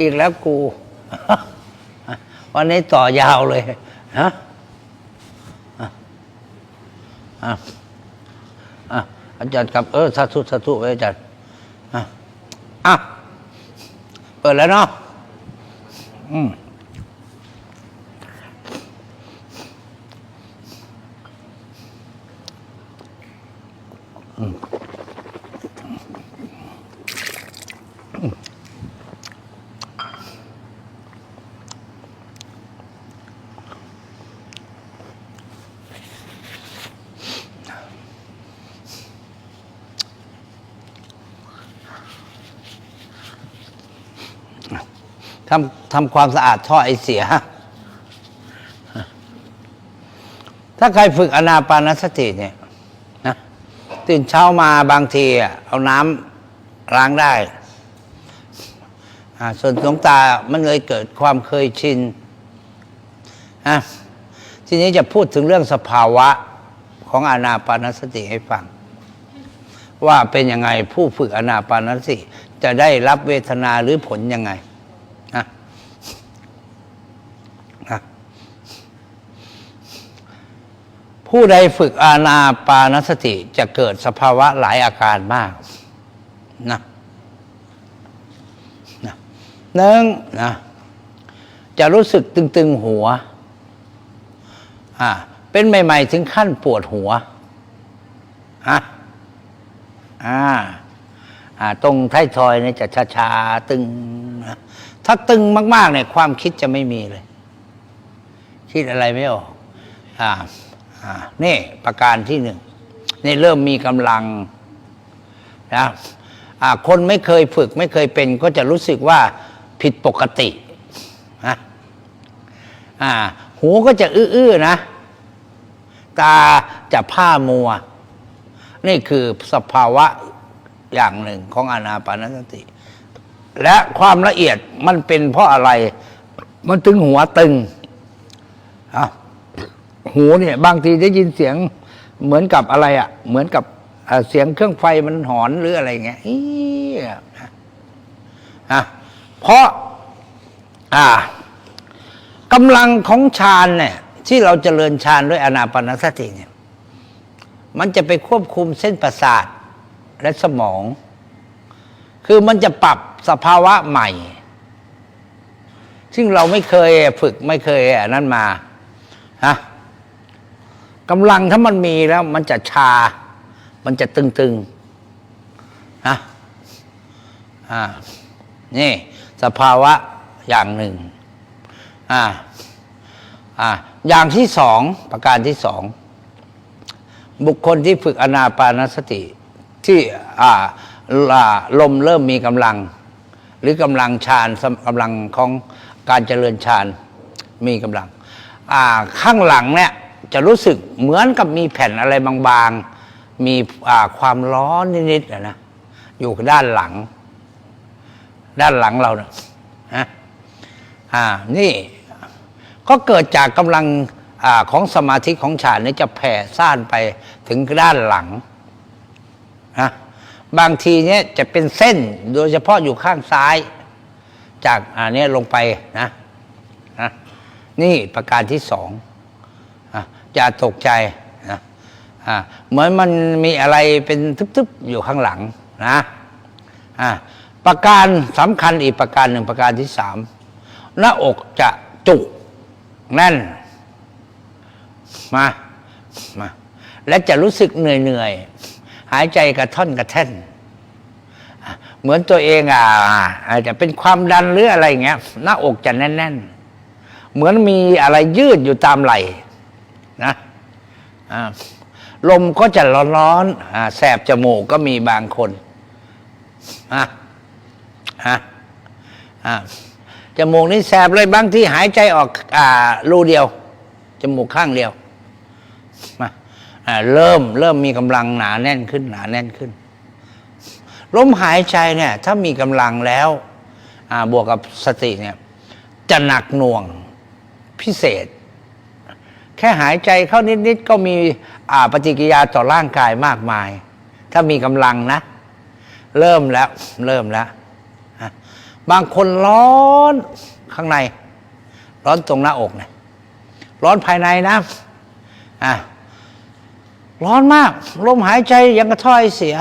อีกแล้วกู วันนี้ต่อยาวเลยฮะอาจารย์กับเออสาธุสาธุไว้อาจารย์อะเปิดแล้วเนาะอืม ทำทำความสะอาดท่อไอเสีย ถ้าใครฝึกอนาปานสติเนี่ยนะตื่นเช้ามาบางทีอะเอาน้ำล้างได้ ส่วนดวงตามันเลยเกิดความเคยชินนะทีนี้จะพูดถึงเรื่องสภาวะของอนาปานสติให้ฟัง ว่าเป็นยังไงผู้ฝึกอนาปานสติ จะได้รับเวทนาหรือผลยังไงนะนะ ผู้ใดฝึกอาณาปานสติจะเกิดสภาวะหลายอาการมากนะนะหนึ่งนะจะรู้สึกตึง ๆ หัว อ่า เป็นใหม่ ๆ ถึงขั้นปวดหัวฮะอ่า อ่า ตรงท้ายทอยเนี่ยจะชาๆตึง ถ้าตึงมาก ๆ เนี่ย ความคิดจะไม่มีเลย คิดอะไรไม่ออก อ่า นี่ประการที่หนึ่งนี่เริ่มมีกำลังนะคนไม่เคยฝึกไม่เคยเป็นก็จะรู้สึกว่าผิดปกตินะหูก็จะอื้อๆนะ ตาจะผ้ามัว นี่คือสภาวะอย่างหนึ่งของอนาปานสติ และความละเอียดมันเป็นเพราะอะไร มันถึงหัวตึงอะ หูเนี่ยบางทีได้ยินเสียงเหมือนกับอะไรอะ่ะ เหมือนกับเสียงเครื่องไฟมันหอนหรืออะไรเงี้ยอี๋อะเพราะ อ่ากำลังของฌานเนี่ย ที่เราเจริญฌานด้วยอนาปานสติเนี่ย มันจะไปควบคุมเส้นประสาทและสมอง คือมันจะปรับสภาวะใหม่ ซึ่งเราไม่เคยฝึกไม่เคยอันนั้นมาฮะ กำลังถ้ามันมีแล้ว มันจะชา มันจะตึงๆฮะอ่า นี่ สภาวะอย่างหนึ่ง อ่า อ่า อย่างที่สองประการที่สอง บุคคลที่ฝึกอนาปานสติ ที่อ่าอ่าลมเริ่มมีกำลัง หรือกำลังฌานกำลังของการเจริญฌานมีกำลัง อ่า ข้างหลังเนี่ย จะรู้สึกเหมือนกับมีแผ่นอะไรบางๆ มีความร้อนนิดๆอะนะอยู่ด้านหลัง ด้านหลังเราเนี่ยนะอ่านี่ก็เกิดจากกำลังอของสมาธิของฌานนี้จะแผ่ซ่านไปถึงด้านหลังนะบางทีเนี่ยจะเป็นเส้นโดยเฉพาะอยู่ข้างซ้าย จากอันนี้ลงไปนะนะนี่ประการที่สอง อะอย่าตกใจนะเหมือนมันมีอะไรเป็นทึบๆอยู่ข้างหลังนะะประการสำคัญอีกประการหนึ่งประการที่สามหน้าอกจะจุกแน่นมามาและจะรู้สึกเหนื่อยเหนื่อยๆหายใจกระท่อนกระแท่น เหมือนตัวเองอะอาจจะเป็นความดันหรืออะไรเงี้ย หน้าอกจะแน่น ๆ เหมือนมีอะไรยืดอยู่ตามไหล่ นะลมก็จะร้อนๆอ่าแสบจมูกก็มีบางคนอะอะจมูกนี่แสบเลยบางที่หายใจออกอ่ารูเดียว จมูกข้างเดียวมาเริ่มเริ่มมีกำลังหนาแน่นขึ้น หนาแน่นขึ้น ลมหายใจเนี่ย ถ้ามีกำลังแล้วบวกกับสติเนี่ย จะหนักหน่วงพิเศษ แค่หายใจเข้านิดๆก็มีปฏิกิริยาต่อร่างกายมากมาย ถ้ามีกำลังนะ เริ่มแล้วเริ่มแล้ว บางคนร้อนข้างใน ร้อนตรงหน้าอกเนี่ยร้อนภายในนะอะร้อนมาก ลมหายใจยังกระถ้อยเสีย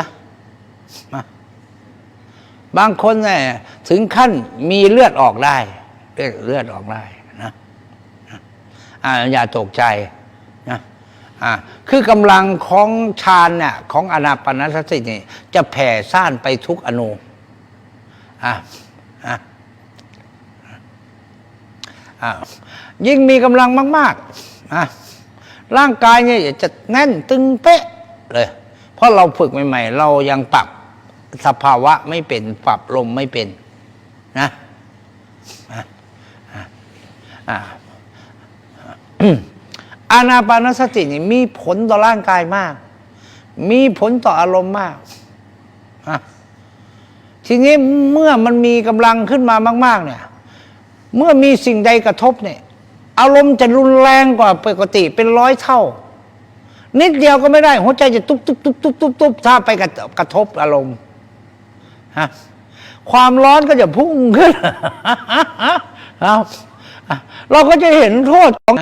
บางคนเนี่ยถึงขั้นมีเลือดออกได้เลือดออกได้นะ อ่าอย่าตกใจนะอ่าคือกำลังของฌานเนี่ยของอนาปานสตินี่จะแผ่ซ่านไปทุกอนูอะอะอะยิ่งมีกำลังมากๆอะร่างกายเนี่ยจะแน่นตึงเป๊ะเลย เพราะเราฝึกใหม่ ๆ เรายังปรับสภาวะไม่เป็น ปรับลมไม่เป็นนะอะ อานาปานสตินี่มีผลต่อร่างกายมาก มีผลต่ออารมณ์มาก ทีนี้เมื่อมันมีกำลังขึ้นมามาก ๆ เนี่ย เมื่อมีสิ่งใดกระทบเนี่ย อารมณ์จะรุนแรงกว่าปกติเป็นร้อยเท่า นิดเดียวก็ไม่ได้ หัวใจจะตุ๊บตุ๊บตุ๊บตุ๊บตุ๊บตุ๊บถ้าไปกระกระทบอารมณ์ฮะความร้อนก็จะพุ่งขึ้นเราก็จะเห็นโทษของ